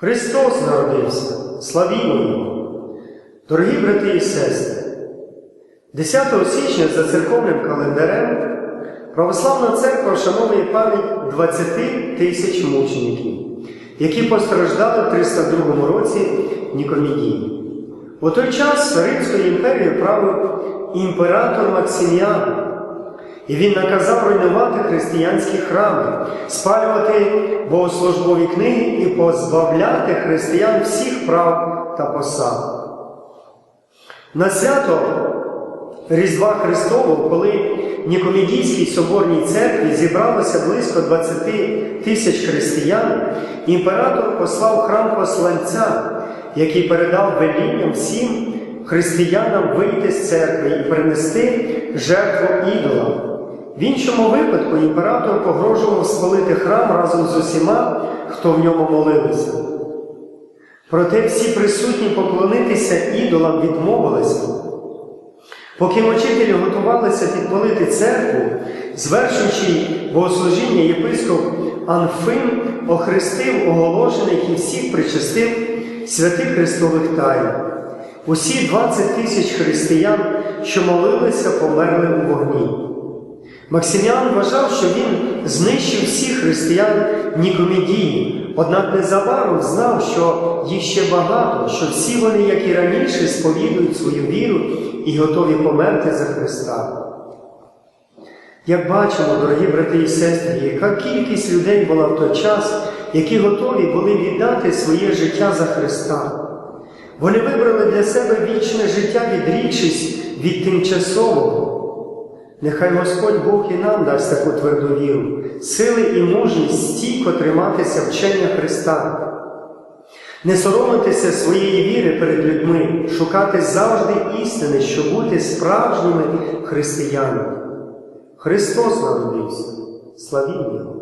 Христос народився, славімо Його! Дорогі брати і сестри, 10 січня за церковним календарем Православна церква вшановує пам'ять 20 тисяч мучеників, які постраждали в 302 році Нікомідії. У той час Римською імперією правив імператор Максиміан, і він наказав руйнувати християнські храми, спалювати богослужбові книги і позбавляти християн всіх прав та посад. На свято Різдва Христового, коли в Нікомедійській соборній церкві зібралося близько 20 тисяч християн, імператор послав храм посланця, який передав велінням всім християнам вийти з церкви і принести жертву ідолам. В іншому випадку імператор погрожував спалити храм разом з усіма, хто в ньому молився. Проте всі присутні поклонитися ідолам відмовилися. Поки мочителі готувалися підпалити церкву, звершуючи богослужіння, єпископ Анфим охрестив оголошених і всіх причастив святих Христових тайн. Усі 20 тисяч християн, що молилися, померли у вогні. Максиміан вважав, що він знищив всіх християн Нікомедії, однак незабаром знав, що їх ще багато, що всі вони, як і раніше, сповідують свою віру і готові померти за Христа. Як бачимо, дорогі брати і сестри, яка кількість людей була в той час, які готові були віддати своє життя за Христа. Вони вибрали для себе вічне життя, відрікшись від тимчасового. Нехай Господь Бог і нам дасть таку тверду віру, сили і мужність стійко триматися вчення Христа, не соромитися своєї віри перед людьми, шукати завжди істини, щоб бути справжніми християнами. Христос народився, славімо Його!